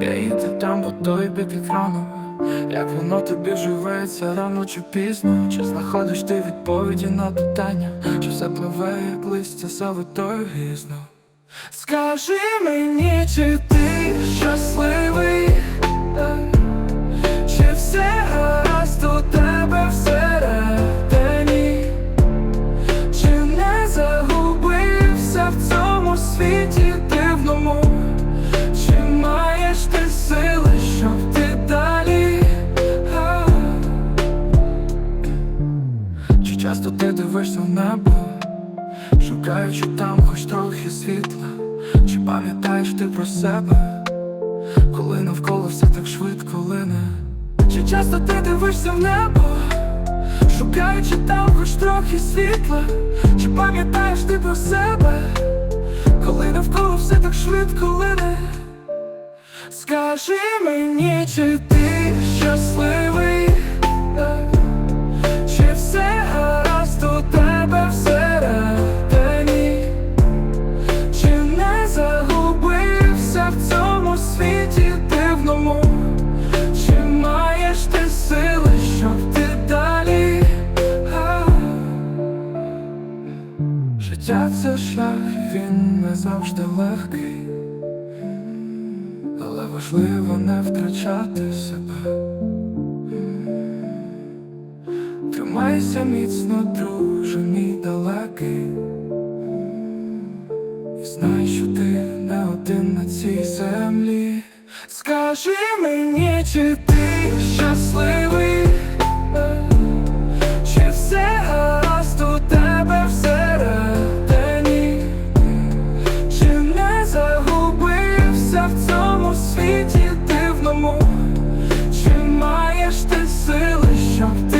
Я їду там по той бік екрану. Як воно тобі живеться рано чи пізно? Чи знаходиш ти відповіді на питання? Чи все пливе, як листя завитою гізно Скажи мені, чи ти щасливий, чи все гаразд у тебе всередині, чи не загубився в цьому світі часто ти дивишся в небо? Шукаючи там хоч трохи світла, чи пам'ятаєш ти про себе, коли навколо все так швидко лине? Чи часто ти дивишся в небо, шукаючи там хоч трохи світла, чи пам'ятаєш ти про себе, коли навколо все так швидко лине? Скажи мені, чи ти щасливий? Життя це шлях, він не завжди легкий, але важливо не втрачати себе. Тримайся міцно, друже, мій далекий. І знай, що ти не один на цій землі. Скажи мені, чи ти щасливий? Jump